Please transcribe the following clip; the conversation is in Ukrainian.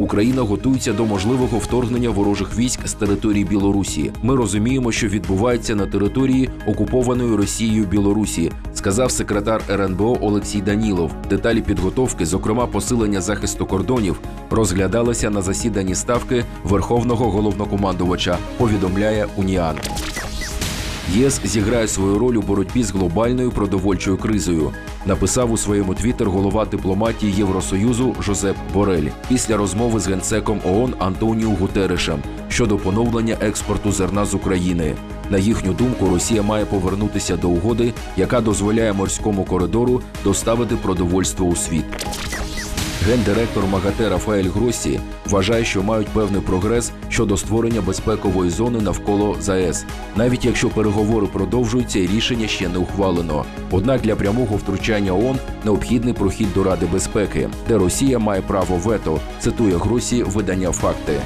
Україна готується до можливого вторгнення ворожих військ з території Білорусі. Ми розуміємо, що відбувається на території окупованої Росією Білорусі, сказав секретар РНБО Олексій Данілов. Деталі підготовки, зокрема посилення захисту кордонів, розглядалися на засіданні ставки Верховного головнокомандувача. Повідомляє Уніан. ЄС зіграє свою роль у боротьбі з глобальною продовольчою кризою. Написав у своєму твіттер голова дипломатії Євросоюзу Жозеп Борель після розмови з генсеком ООН Антоніу Гутерешем щодо поновлення експорту зерна з України. На їхню думку, Росія має повернутися до угоди, яка дозволяє морському коридору доставити продовольство у світ. Гендиректор МАГАТЕ Рафаель Гроссі вважає, що мають певний прогрес щодо створення безпекової зони навколо ЗАЕС, навіть якщо переговори продовжуються і рішення ще не ухвалено. Однак для прямого втручання ООН необхідний прохід до Ради безпеки, де Росія має право вето. Цитує Гросі видання факти.